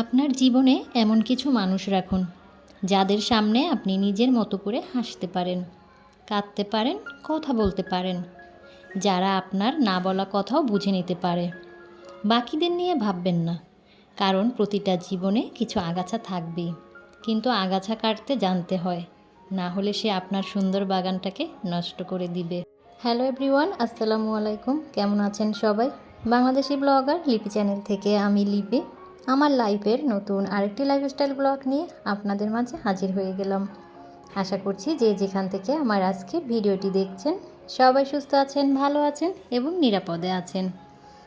আপনার জীবনে এমন কিছু মানুষ রাখুন, যাদের সামনে আপনি নিজের মতো করে হাসতে পারেন, কাঁদতে পারেন, কথা বলতে পারেন, যারা আপনার না বলা কথাও বুঝে নিতে পারে। বাকিদের নিয়ে ভাববেন না, কারণ প্রতিটা জীবনে কিছু আগাছা থাকবেই, কিন্তু আগাছা কাটতে জানতে হয়, না হলে সে আপনার সুন্দর বাগানটাকে নষ্ট করে দিবে। হ্যালো এভরিওয়ান, আসসালামু আলাইকুম, কেমন আছেন সবাই? বাংলাদেশি ব্লগার লিপি চ্যানেল থেকে আমি লিপি। আমার লাইফের নতুন আরেকটি লাইফস্টাইল ব্লগ নিয়ে আপনাদের মাঝে হাজির হয়ে গেলাম। আশা করছি যে যেখান থেকে আমার আজকে ভিডিওটি দেখছেন, সবাই সুস্থ আছেন, ভালো আছেন এবং নিরাপদে আছেন।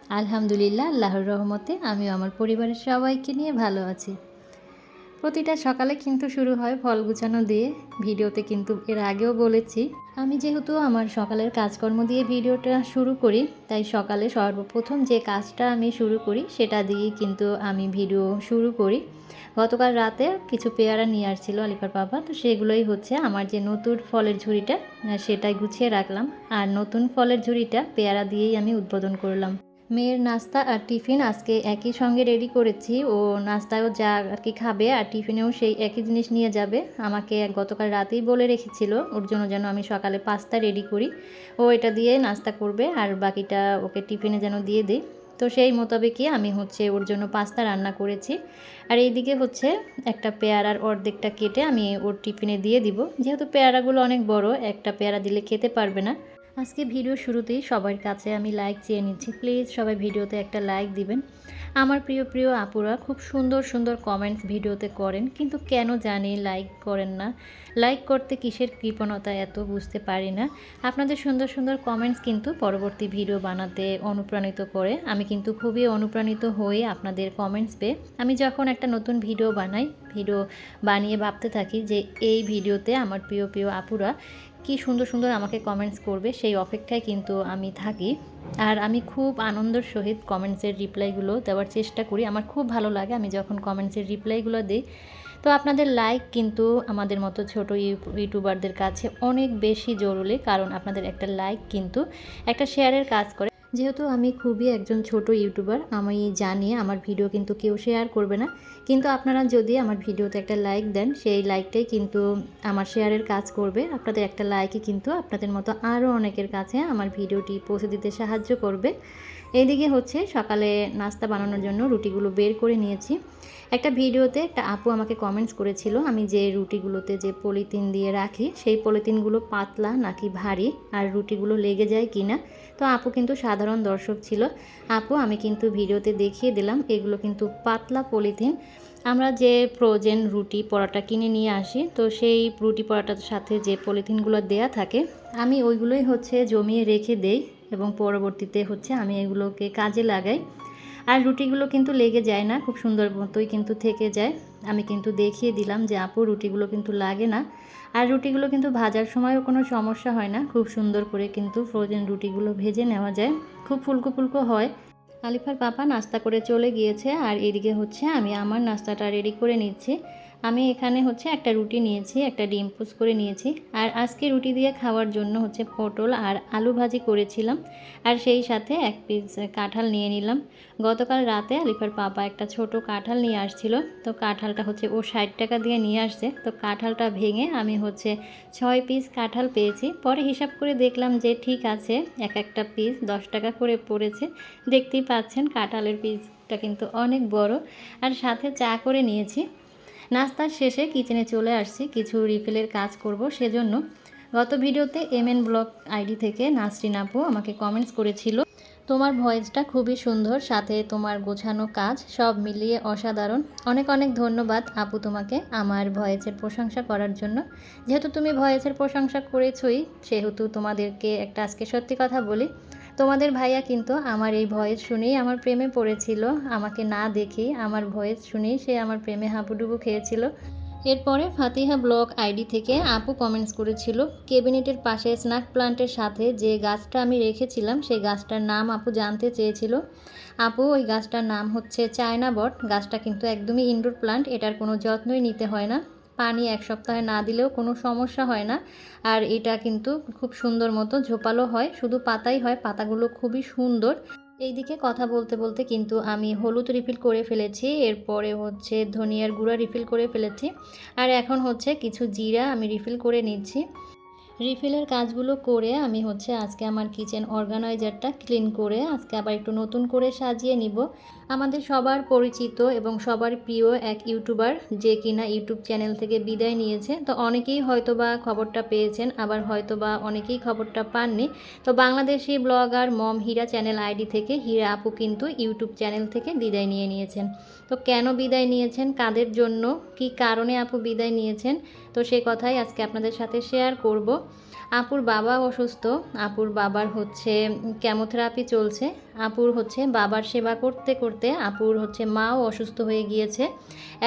আলহামদুলিল্লাহ, আল্লাহর রহমতে আমিও আমার পরিবারের সবাইকে নিয়ে ভালো আছি। প্রতিটা সকালে কিন্তু শুরু হয় ফল গুছানো দিয়ে। ভিডিওতে কিন্তু এর আগেও বলেছি, আমি যেহেতু আমার সকালের কাজকর্ম দিয়ে ভিডিওটা শুরু করি, তাই সকালে সর্বপ্রথম যে কাজটা আমি শুরু করি, সেটা দিয়েই কিন্তু আমি ভিডিও শুরু করি। গতকাল রাতে কিছু পেয়ারা নিয়ে আসছিল আলিফার বাবা, তো সেগুলোই হচ্ছে আমার যে নতুন ফলের ঝুড়িটা, সেটাই গুছিয়ে রাখলাম। আর নতুন ফলের ঝুড়িটা পেয়ারা দিয়েই আমি উদ্বোধন করলাম। মেয়ের নাস্তা আর টিফিন আজকে একই সঙ্গে রেডি করেছি। ও নাস্তায়ও যা আর কি খাবে আর টিফিনেও সেই একই জিনিস নিয়ে যাবে। আমাকে গতকাল রাতেই বলে রেখেছিল, ওর জন্য যেন আমি সকালে পাস্তা রেডি করি। ও এটা দিয়ে নাস্তা করবে আর বাকিটা ওকে টিফিনে যেন দিয়ে দিই। তো সেই মোতাবেকই আমি হচ্ছে ওর জন্য পাস্তা রান্না করেছি। আর এইদিকে হচ্ছে একটা পেয়ারার অর্ধেকটা কেটে আমি ওর টিফিনে দিয়ে দিব। যেহেতু পেয়ারাগুলো অনেক বড়, একটা পেয়ারা দিলে খেতে পারবে না। আজকে ভিডিও শুরুতেই সবার কাছে আমি লাইক চেয়ে নিচ্ছি। প্লিজ সবাই ভিডিওতে একটা লাইক দিবেন। আমার প্রিয় প্রিয় আপুরা, খুব সুন্দর সুন্দর কমেন্টস ভিডিওতে করেন, কিন্তু কেন জানি লাইক করেন না? লাইক করতে কিসের কৃপণতা এত বুঝতে পারি না। আপনাদের সুন্দর সুন্দর কমেন্টস কিন্তু পরবর্তী ভিডিও বানাতে অনুপ্রাণিত করে। আমি কিন্তু খুবই অনুপ্রাণিত হয়ে আপনাদের কমেন্টস পেয়ে। আমি যখন একটা নতুন ভিডিও বানাই ভিডিও বানিয়ে ভাবতে থাকি যে এই ভিডিওতে আমার প্রিয় প্রিয় আপুরা কি সুন্দর সুন্দর আমাকে কমেন্টস করবে, সেই অপেক্ষায় কিন্তু আমি থাকি। আর আমি খুব আনন্দের সহিত কমেন্টসের রিপ্লাইগুলো দেওয়ার চেষ্টা করি। আমার খুব ভালো লাগে আমি যখন কমেন্টসের রিপ্লাইগুলো দিই। তো আপনাদের লাইক কিন্তু আমাদের মতো ছোট ইউটিউবারদের কাছে অনেক বেশি জরুরি, কারণ আপনাদের একটা লাইক কিন্তু একটা শেয়ারের কাজ করে। যেহেতু আমি খুবই একজন ছোট ইউটিউবার, আমি জানি আমার ভিডিও কিন্তু কেউ শেয়ার করবে না। কিন্তু আপনারা যদি আমার ভিডিওতে একটা লাইক দেন, সেই লাইকটাই কিন্তু আমার শেয়ারের কাজ করবে। আপনাদের একটা লাইকই কিন্তু আপনাদের মতো আরও অনেকের কাছে আমার ভিডিওটি পৌঁছে দিতে সাহায্য করবে। এইদিকে হচ্ছে সকালে নাস্তা বানানোর জন্য রুটিগুলো বের করে নিয়েছি। একটা ভিডিওতে একটা আপু আমাকে কমেন্টস করেছিল, আমি যে রুটিগুলোতে যে পলিথিন দিয়ে রাখি, সেই পলিথিনগুলো পাতলা নাকি ভারী, আর রুটিগুলো লেগে যায় কি না তো আপু কিন্তু সাধারণ দর্শক ছিল। আপু, আমি কিন্তু ভিডিওতে দেখিয়ে দিলাম, এগুলো কিন্তু পাতলা পলিথিন। আমরা যে ফ্রোজেন রুটি পরোটা কিনে নিয়ে আসি, তো সেই রুটি পরোটার সাথে যে পলিথিনগুলো দেয়া থাকে, আমি ওইগুলোই হচ্ছে জমিয়ে রেখে দেই এবং পরবর্তীতে হচ্ছে আমি এগুলোকে কাজে লাগাই। আর রুটিগুলো কিন্তু লেগে যায় না, খুব সুন্দর মতোই কিন্তু থেকে যায়। আমি কিন্তু দেখিয়ে দিলাম যে আপু রুটিগুলো কিন্তু লাগে না। আর রুটিগুলো কিন্তু ভাজার সময়ও কোনো সমস্যা হয় না, খুব সুন্দর করে কিন্তু ফ্রোজেন রুটিগুলো ভেজে নেওয়া যায়। খুব ফুলকো ফুলকো হয়। আলিফার পাপা নাস্তা করে চলে গিয়েছে, আর এদিকে হচ্ছে আমি আমার নাস্তাটা রেডি করে নিচ্ছি। আমি এখানে হচ্ছে একটা রুটি নিয়েছি, একটা ডিম পুস করে নিয়েছি। আর আজকে রুটি দিয়ে খাওয়ার জন্য হচ্ছে পটল আর আলু ভাজি করেছিলাম। আর সেই সাথে এক পিস কাঁঠাল নিয়ে নিলাম। গতকাল রাতে আলিফার পাপা একটা ছোট কাঁঠাল নিয়ে আসছিল। তো কাঁঠালটা হচ্ছে ও ষাট টাকা দিয়ে নিয়ে আসছে। তো কাঁঠালটা ভেঙে আমি হচ্ছে ছয় পিস কাঁঠাল পেয়েছি। পরে হিসাব করে দেখলাম যে ঠিক আছে, এক একটা পিস দশ টাকা করে পড়েছে। দেখতেই পাচ্ছেন কাঁঠালের পিসটা কিন্তু অনেক বড়। আর সাথে চা করে নিয়েছি। নাস্তার শেষে কিচেনে চলে আসছি। কিছু রিফিলের কাজ করব সেজন্য। গত ভিডিওতে এম এন ব্লগ আইডি থেকে নাসরিন আপু আমাকে কমেন্টস করেছিল, তোমার ভয়েসটা খুবই সুন্দর, সাথে তোমার গোছানো কাজ, সব মিলিয়ে অসাধারণ। অনেক অনেক ধন্যবাদ আপু তোমাকে আমার ভয়েসের প্রশংসা করার জন্য। যেহেতু তুমি ভয়েসের প্রশংসা করেছই, সেহেতু তোমাদেরকে একটা আজকে সত্যি কথা বলি। তোমাদের ভাইয়া কিন্তু আমার এই ভয়েস শুনেই আমার প্রেমে পড়েছিল। আমাকে না দেখেই আমার ভয়েস শুনেই সে আমার প্রেমে হাঁপুডুবু খেয়েছিল। এরপরে ফাতিহা ব্লগ আইডি থেকে আপু কমেন্টস করেছিল, কেবিনেটের পাশে স্ন্যাক প্লান্টের সাথে যে গাছটা আমি রেখেছিলাম, সেই গাছটার নাম আপু জানতে চেয়েছিল। আপু, ওই গাছটার নাম হচ্ছে চায়না বট। গাছটা কিন্তু একদমই ইনডোর প্লান্ট এটার কোনো যত্নই নিতে হয় না। পানি এক সপ্তাহে না দিলেও কোনো সমস্যা হয় না। আর এটা কিন্তু খুব সুন্দর মতো ঝোপালো হয়। শুধু পাতাই হয়, পাতাগুলো খুবই সুন্দর। এই দিকে কথা বলতে বলতে কিন্তু আমি হলুদ রিফিল করে ফেলেছি, এরপরে হচ্ছে ধনিয়ার গুঁড়া রিফিল করে ফেলেছি। আর এখন হচ্ছে কিছু জিরা আমি রিফিল করে নিচ্ছি। রিফিলের কাজগুলো করে আমি হচ্ছে আজকে আমার কিচেন অর্গানাইজারটা ক্লিন করে আজকে আবার একটু নতুন করে সাজিয়ে নিব। আমাদের সবার পরিচিত এবং সবার প্রিয় এক ইউটিউবার যে কিনা ইউটিউব চ্যানেল থেকে বিদায় নিয়েছে। তো অনেকেই হয়তোবা খবরটা পেয়েছেন, আবার হয়তোবা অনেকেই খবরটা পাননি। তো Bangladeshi blogger Mom Hira channel ID থেকে হীরা আপু কিন্তু ইউটিউব চ্যানেল থেকে বিদায় নিয়ে নিয়েছেন। তো কেন বিদায় নিয়েছেন, কাদের জন্য, কি কারণে আপু বিদায় নিয়েছেন, তো সে কথাই আজকে আপনাদের সাথে শেয়ার করব। আপুর বাবা অসুস্থ, আপুর বাবার হচ্ছে কেমোথেরাপি চলছে, আপুর হচ্ছে বাবার সেবা করতে করতে আপুর হচ্ছে মাও অসুস্থ হয়ে গিয়েছে।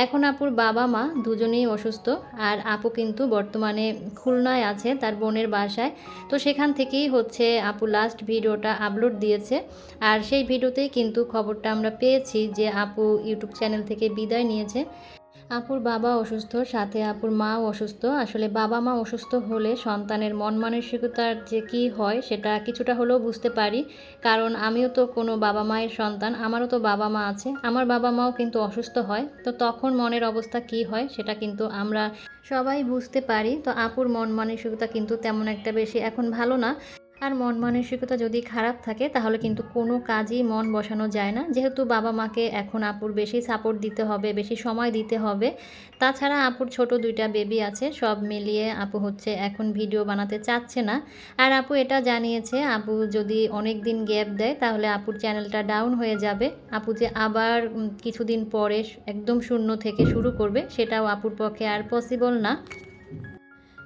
এখন আপুর বাবা মা দুজনেই অসুস্থ, আর আপু কিন্তু বর্তমানে খুলনায় আছে, তার বোনের বাসায়। তো সেখান থেকেই হচ্ছে আপু লাস্ট ভিডিওটা আপলোড দিয়েছে, আর সেই ভিডিওতেই কিন্তু খবরটা আমরা পেয়েছি যে আপু ইউটিউব চ্যানেল থেকে বিদায় নিয়েছে। আপুর বাবা অসুস্থ, সাথে আপুর মাও অসুস্থ। আসলে বাবা মা অসুস্থ হলে সন্তানের মন মানসিকতার যে কী হয় সেটা কিছুটা হলেও বুঝতে পারি। কারণ আমিও তো কোনো বাবা মায়ের সন্তান, আমারও তো বাবা মা আছে। আমার বাবা মাও কিন্তু অসুস্থ হয়। তো তখন মনের অবস্থা কী হয় সেটা কিন্তু আমরা সবাই বুঝতে পারি। তো আপুর মন মানসিকতা কিন্তু তেমন একটা বেশি এখন ভালো না। আর মন মানসিকতা যদি খারাপ থাকে, তাহলে কিন্তু কোনো কাজই মন বসানো যায় না। যেহেতু বাবা মাকে এখন আপুর বেশি সাপোর্ট দিতে হবে, বেশি সময় দিতে হবে, তাছাড়া আপুর ছোট দুইটা বেবি আছে, সব মিলিয়ে আপু হচ্ছে এখন ভিডিও বানাতে চাচ্ছে না। আর আপু এটা জানিয়েছে, আপু যদি অনেক দিন গ্যাপ দেয়, তাহলে আপুর চ্যানেলটা ডাউন হয়ে যাবে। আপু যে আবার কিছুদিন পরে একদম শূন্য থেকে শুরু করবে, সেটাও আপুর পক্ষে আর পসিবল না।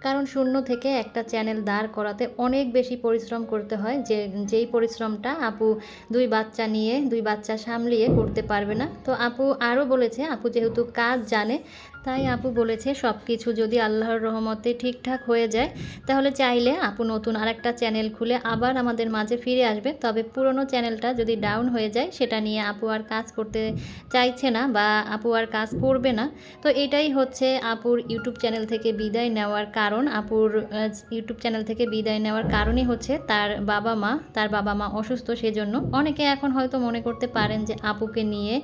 কারণ শূন্য থেকে একটা চ্যানেল দাঁড় করাতে অনেক বেশি পরিশ্রম করতে হয়, যে, যেই পরিশ্রমটা আপু দুই বাচ্চা নিয়ে, দুই বাচ্চা সামলিয়ে করতে পারবে না। তো আপু আরও বলেছে, আপু যেহেতু কাজ জানে তাই আপু বলেছে সব কিছু যদি আল্লাহর রহমতে ঠিকঠাক হয়ে যায়, তাহলে চাইলে আপু নতুন আরেকটা চ্যানেল খুলে আবার আমাদের মাঝে ফিরে আসবে। তবে পুরনো চ্যানেলটা যদি ডাউন হয়ে যায়, সেটা নিয়ে আপু আর কাজ করতে চাইছে না বা আপু আর কাজ করবে না। তো এটাই হচ্ছে আপুর ইউটিউব চ্যানেল থেকে বিদায় নেওয়ার কারণ। আপুর ইউটিউব চ্যানেল থেকে বিদায় নেওয়ার কারণই হচ্ছে তার বাবা মা, তার বাবা মা অসুস্থ সেজন্য। অনেকে এখন হয়তো মনে করতে পারেন যে আপুকে নিয়ে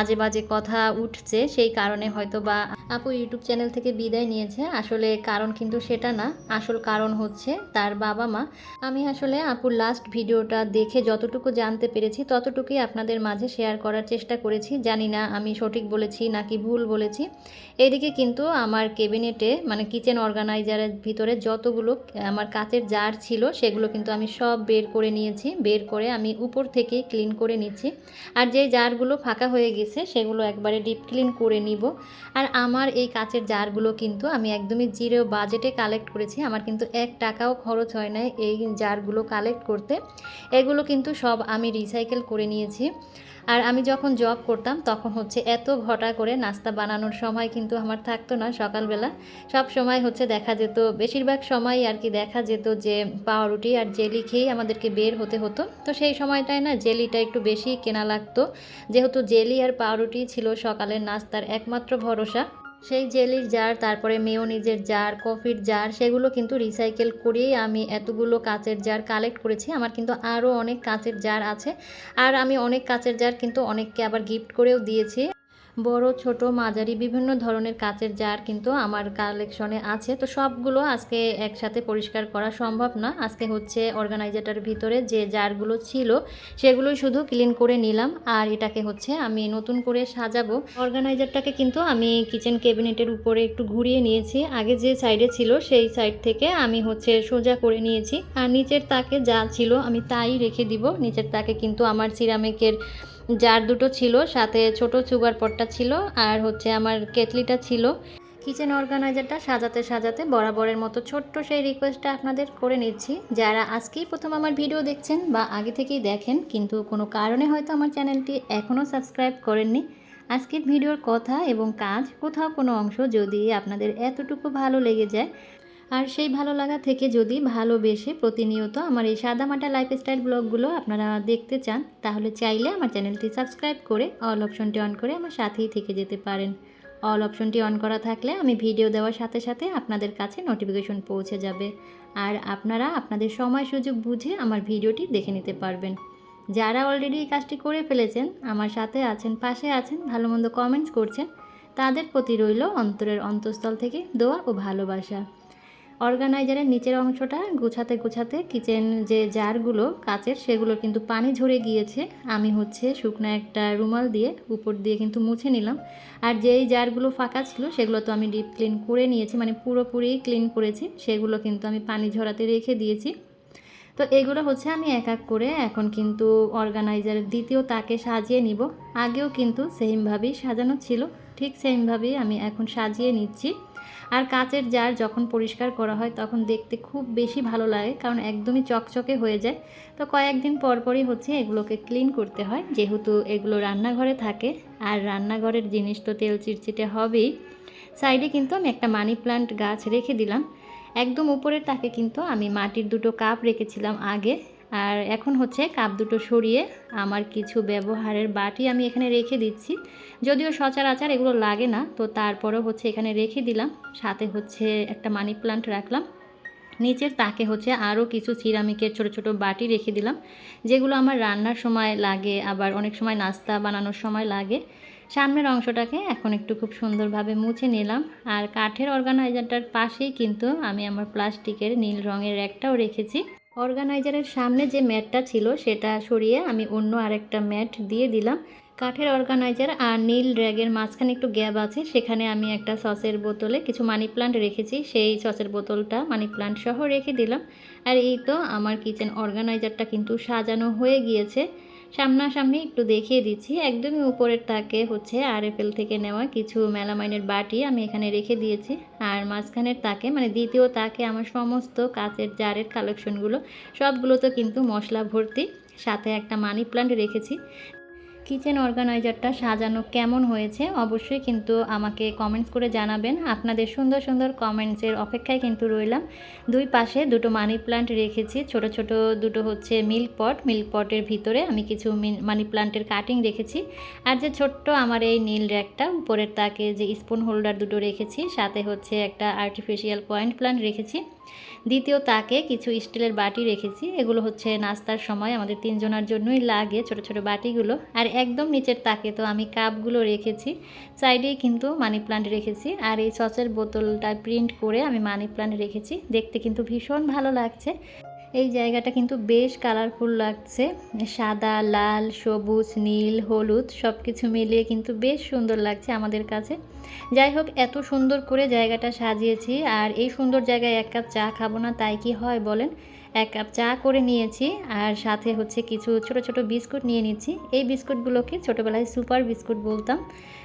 আজে বাজে কথা উঠছে, সেই কারণে হয়তো বা আপু ইউটিউব চ্যানেল থেকে বিদায় নিয়েছে। আসলে কারণ কিন্তু সেটা না, আসল কারণ হচ্ছে তার বাবা মা। আমি আসলে আপুর লাস্ট ভিডিওটা দেখে যতটুকু জানতে পেরেছি, ততটুকুই আপনাদের মাঝে শেয়ার করার চেষ্টা করেছি। জানি না আমি সঠিক বলেছি নাকি ভুল বলেছি। এদিকে কিন্তু আমার কেবিনেটে মানে কিচেন অর্গানাইজারের ভিতরে যতগুলো, আমার কাচের জার ছিল, সেগুলো কিন্তু আমি সব বের করে নিয়েছি। বের করে আমি উপর থেকেই ক্লিন করে নিচ্ছি। আর যে জারগুলো ফাঁকা হয়ে গেছে, সেগুলো একবারে ডিপ ক্লিন করে নিব। আর আমার এই কাচের জারগুলো কিন্তু আমি একদমই জিরো বাজেটে কালেক্ট করেছি। আমার কিন্তু এক টাকাও খরচ হয় না এই জারগুলো কালেক্ট করতে। এগুলো কিন্তু সব আমি রিসাইকেল করে নিয়েছি। আর আমি যখন জব করতাম, তখন হচ্ছে এত ঘটা করে নাস্তা বানানোর সময় কিন্তু আমার থাকতো না সকালবেলা। সব সময় হচ্ছে দেখা যেত, বেশিরভাগ সময় আর কি দেখা যেত যে পাউরুটি আর জেলি খেয়েই আমাদেরকে বের হতে হতো। তো সেই সময়টায় না জেলিটা একটু বেশি কেনা লাগতো। যেহেতু জেলি আর পাউরুটি ছিল সকালের নাস্তার একমাত্র ভরসা। সেই জেলির জার, তারপরে মেয়োনিজের জার, কফির জার, সেগুলো কিন্তু রিসাইকেল করেই আমি এতগুলো কাচের জার কালেক্ট করেছি। আমার কিন্তু আরও অনেক কাচের জার আছে। আর আমি অনেক কাচের জার কিন্তু অনেককে আবার গিফট করেও দিয়েছি। বড়, ছোট, মাঝারি, বিভিন্ন ধরনের কাচের জার কিন্তু আমার কালেকশনে আছে। তো সবগুলো আজকে একসাথে পরিষ্কার করা সম্ভব না। আজকে হচ্ছে অর্গানাইজারটার ভিতরে যে জারগুলো ছিল, সেগুলোই শুধু ক্লিন করে নিলাম। আর এটাকে হচ্ছে আমি নতুন করে সাজাবো। অর্গানাইজারটাকে কিন্তু আমি কিচেন ক্যাবিনেটের উপরে একটু ঘুরিয়ে নিয়েছি। আগে যে সাইডে ছিল, সেই সাইড থেকে আমি হচ্ছে সোজা করে নিয়েছি। আর নিচের তাকে যা ছিল আমি তাই রেখে দিব। নিচের তাকে কিন্তু আমার সিরামিকের জার দুটো ছিল, সাথে ছোট সুগার পটটা ছিল আর হচ্ছে আমার কেটলিটা ছিল। কিচেন অর্গানাইজারটা সাজাতে সাজাতে বরাবরের মতো ছোট্ট সেই রিকোয়েস্টটা আপনাদের করে নিচ্ছি। যারা আজকেই প্রথম আমার ভিডিও দেখছেন বা আগে থেকেই দেখেন, কিন্তু কোনো কারণে হয়তো আমার চ্যানেলটি এখনও সাবস্ক্রাইব করেননি, আজকের ভিডিওর কথা এবং কাজ কোথাও কোনো অংশ যদি আপনাদের এতটুকু ভালো লেগে যায় আর সেই ভালো লাগা থেকে যদি ভালোবেসে প্রতিনিয়ত আমার এই সাদামাটা লাইফস্টাইল ব্লগগুলো আপনারা দেখতে চান, তাহলে চাইলে আমার চ্যানেলটি সাবস্ক্রাইব করে অল অপশনটি অন করে আমার সাথেই থেকে যেতে পারেন। অল অপশনটি অন করা থাকলে আমি ভিডিও দেওয়ার সাথে সাথে আপনাদের কাছে নোটিফিকেশন পৌঁছে যাবে। আর আপনারা আপনাদের সময় সুযোগ বুঝে আমার ভিডিওটি দেখে নিতে পারবেন। যারা অলরেডি এই কাজটি করে ফেলেছেন, আমার সাথে আছেন, পাশে আছেন, ভালো মন্দ কমেন্টস করছেন, তাদের প্রতি রইল অন্তরের অন্তঃস্থল থেকে দোয়া ও ভালোবাসা। অর্গানাইজারের নিচের অংশটা গুছাতে গুছাতে কিচেন যে জারগুলো কাচের, সেগুলো কিন্তু পানি ঝরে গিয়েছে। আমি হচ্ছে শুকনো একটা রুমাল দিয়ে উপর দিয়ে কিন্তু মুছে নিলাম। আর যেই জারগুলো ফাঁকা ছিল, সেগুলো তো আমি ডিপ ক্লিন করে নিয়েছি মানে পুরোপুরি ক্লিন করেছি। সেগুলো কিন্তু আমি পানি ঝরাতে রেখে দিয়েছি। তো এগুলো হচ্ছে আমি এক এক করে এখন কিন্তু অর্গানাইজার দ্বিতীয় তাকে সাজিয়ে নিব। আগেও কিন্তু সেমভাবেই সাজানো ছিল। ঠিক সেমভাবেই আমি এখন সাজিয়ে নিচ্ছি। আর কাচের জার যখন পরিষ্কার করা হয় তখন দেখতে খুব বেশি ভালো লাগে, কারণ একদমই চকচকে হয়ে যায়। তো কয়েকদিন পর পরই হচ্ছে এগুলোকে ক্লিন করতে হয়। যেহেতু এগুলো রান্নাঘরে থাকে, আর রান্নাঘরের জিনিস তো তেল চিটচিটে হবেই। সাইডে কিন্তু আমি একটা মানি প্লান্ট গাছ রেখে দিলাম। একদম উপরের তাকে কিন্তু আমি মাটির দুটো কাপ রেখেছিলাম আগে। আর এখন হচ্ছে কাপ দুটো সরিয়ে আমার কিছু ব্যবহারের বাটি আমি এখানে রেখে দিচ্ছি। যদিও সচরাচর এগুলো লাগে না, তো তারপরেও হচ্ছে এখানে রেখে দিলাম। সাথে হচ্ছে একটা মানি প্লান্ট রাখলাম। নিচের তাকে হচ্ছে আরও কিছু সিরামিকের ছোট ছোট বাটি রেখে দিলাম, যেগুলো আমার রান্নার সময় লাগে, আবার অনেক সময় নাস্তা বানানোর সময় লাগে। সামনের অংশটাকে এখন একটু খুব সুন্দরভাবে মুছে নিলাম। আর কাঠের অর্গানাইজারটার পাশেই কিন্তু আমি আমার প্লাস্টিকের নীল রঙের একটাও রেখেছি। অর্গানাইজারের সামনে যে ম্যাটটা ছিল সেটা সরিয়ে আমি অন্য আরেকটা ম্যাট দিয়ে দিলাম। কাঠের অর্গানাইজার আর নীল ড্র্যাগের মাঝখানে একটু গ্যাপ আছে, সেখানে আমি একটা সসের বোতলে কিছু মানি প্লান্ট রেখেছি, সেই সসের বোতলটা মানি প্লান্ট সহ রেখে দিলাম। আর এই তো আমার কিচেন অর্গানাইজারটা কিন্তু সাজানো হয়ে গিয়েছে। সামনাসামনি একটু দেখিয়ে দিচ্ছি। একদমই উপরের তাকে হচ্ছে আরএফএল থেকে নেওয়া কিছু মেলামাইনের বাটি আমি এখানে রেখে দিয়েছি। আর মাঝখানের তাকে মানে দ্বিতীয় তাকে, আমার সমস্ত কাচের জারের কালেকশনগুলো সবগুলো তো কিন্তু মশলা ভর্তি। সাথে একটা মানি প্লান্ট রেখেছি। কিচেন অর্গানাইজারটা সাজানো কেমন হয়েছে অবশ্যই কিন্তু আমাকে কমেন্টস করে জানাবেন। আপনাদের সুন্দর সুন্দর কমেন্টসের অপেক্ষায় কিন্তু রইলাম। দুই পাশে দুটো মানি প্লান্ট রেখেছি। ছোট ছোট দুটো হচ্ছে মিল্ক পট মিল্ক পটের ভিতরে আমি কিছু মানি প্লান্টের কাটিং রেখেছি। আর যে ছোট্ট আমার এই নীল র্যাকটা উপরের তাকে যে স্পুন হোল্ডার দুটো রেখেছি, সাথে হচ্ছে একটা আর্টিফিশিয়াল পয়েন্ট প্লান্ট রেখেছি। দ্বিতীয় তাকে কিছু স্টিলের বাটি রেখেছি। এগুলো হচ্ছে নাস্তার সময়। আমাদের তিনজনের জন্যই লাগে ছোট ছোট বাটিগুলো। আর একদম নিচের তাকে তো আমি কাপগুলো রেখেছি। সাইডেই কিন্তু মানি প্লান্ট রেখেছি। আর এই সসের বোতলটা প্রিন্ট করে আমি মানি প্লান্ট রেখেছি। দেখতে কিন্তু ভীষণ ভালো লাগছে। এই জায়গাটা কিন্তু বেশ কালারফুল লাগছে। সাদা, লাল, সবুজ, নীল, হলুদ সব কিছু মিলিয়ে কিন্তু বেশ সুন্দর লাগছে আমাদের কাছে। যাই হোক, এত সুন্দর করে জায়গাটা সাজিয়েছি। আর এই সুন্দর জায়গায় এক কাপ চা খাব না, তাই কি হয় বলেন? এক কাপ চা করে নিয়েছি আর সাথে হচ্ছে কিছু ছোট ছোট বিস্কুট নিয়ে নিচ্ছি। এই বিস্কুটগুলোকে ছোটোবেলায় সুপার বিস্কুট বলতাম।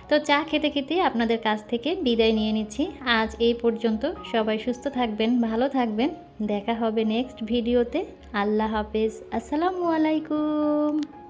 তো চা খেতে খেতে আপনাদের কাছ থেকে বিদায় নিয়ে নিচ্ছি। আজ এই পর্যন্ত সবাই সুস্থ থাকবেন, ভালো থাকবেন। দেখা হবে নেক্সট ভিডিওতে আল্লাহ হাফেজ। আসসালামু আলাইকুম।